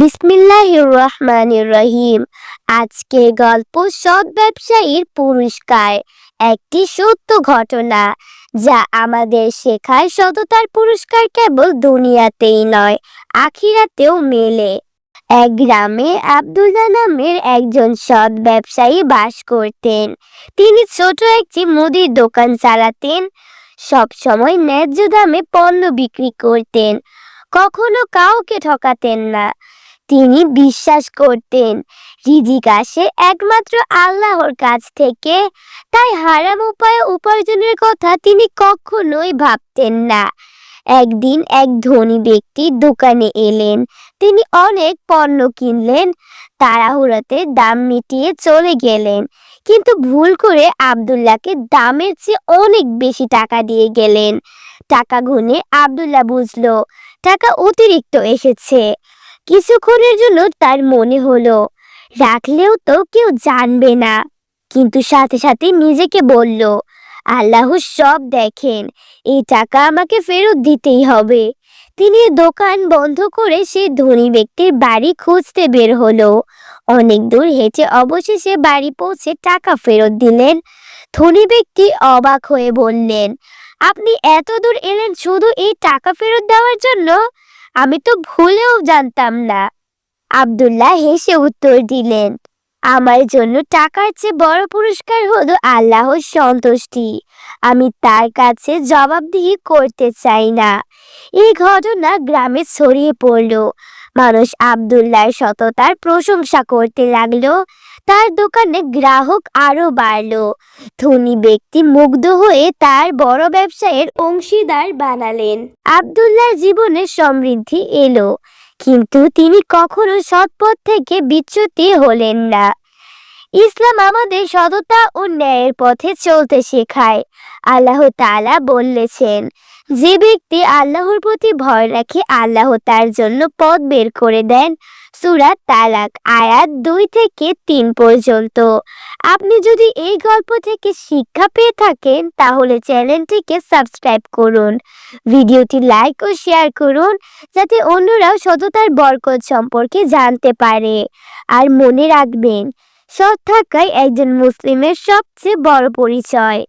বিসমিল্লাহির রহমানির রহিম আজকের গল্প সৎ ব্যবসায়ীর পুরস্কার। একটি সত্য ঘটনা, যা আমাদের শেখায় সততার পুরস্কার কেবল দুনিয়াতেই নয়, আখিরাতেও মেলে। এক গ্রামে আব্দুল্লাহ নামের একজন সৎ ব্যবসায়ী বাস করতেন। তিনি ছোট একটি মুদির দোকান চালাতেন, সবসময় ন্যায্য দামে পণ্য বিক্রি করতেন। কখনো কাউকে ঠকাতেন না। তিনি বিশ্বাস করতেন। রিজিক আসে একমাত্র আল্লাহর কাছ থেকে। তাই হারাম উপায়ে উপার্জনের কথা তিনি কখনোই ভাবতেন না। একদিন এক ধনী ব্যক্তি দোকানে এলেন। তিনি অনেক পণ্য কিনলেন। তাড়াহুড়াতে দাম মিটিয়ে চলে গেলেন। কিন্তু ভুল করে আব্দুল্লাহকে দামের চেয়ে অনেক বেশি টাকা দিয়ে গেলেন। টাকা গুনে আব্দুল্লাহ বুঝলো, টাকা অতিরিক্ত এসেছে। কিছুক্ষণের জন্য তার মনে হলো। রাখলেও তো কেউ জানবে না। কিন্তু সাথে সাথে নিজেকে বলল, আল্লাহ সব দেখেন, এই টাকা আমাকে ফেরত দিতেই হবে। তিনি দোকান বন্ধ করে সে ধনী ব্যক্তির বাড়ি খুঁজতে বের হলো। অনেক দূর হেঁটে অবশেষে বাড়ি পৌঁছে টাকা ফেরত দিলেন। ধনী ব্যক্তি অবাক হয়ে বললেন, আপনি এত দূর এলেন শুধু এই টাকা ফেরত দেওয়ার জন্য? আমি তো ভুলেও জানতাম না। আব্দুল্লাহ হেসে উত্তর দিলেন, আমার জন্য টাকার চেয়ে বড় পুরস্কার হলো আল্লাহর সন্তুষ্টি। আমি তার কাছে জবাবদিহি করতে চাই না। এই ঘটনা গ্রামে ছড়িয়ে পড়ল। মানুষ আব্দুল্লাহর সততার প্রশংসা করতে লাগল। তার দোকানে গ্রাহক আরও বাড়লো। ধনী ব্যক্তি মুগ্ধ হয়ে তার বড় ব্যবসায়ের অংশীদার বানালেন। আব্দুল্লাহর জীবনে সমৃদ্ধি এলো, কিন্তু তিনি কখনো সৎপথ থেকে বিচ্যুতি হলেন না। ইসলাম আমাদের সততা ও ন্যায়ের পথে চলতে শেখায়। আল্লাহ তাআলা বলেছেন, যে ব্যক্তি আল্লাহর প্রতি ভয় রাখে, আল্লাহ তার জন্য পথ বের করে দেন। সূরা তালাক আয়াত দুই থেকে তিন পর্যন্ত। আপনি যদি এই গল্প থেকে শিক্ষা পেয়ে থাকেন, তাহলে চ্যানেলটিকে সাবস্ক্রাইব করুন, ভিডিওটি লাইক ও শেয়ার করুন, যাতে অন্যরাও সততার বরকত সম্পর্কে জানতে পারে। আর মনে রাখবেন, সৎ থাকাই একজন মুসলিমের সবচেয়ে বড় পরিচয়।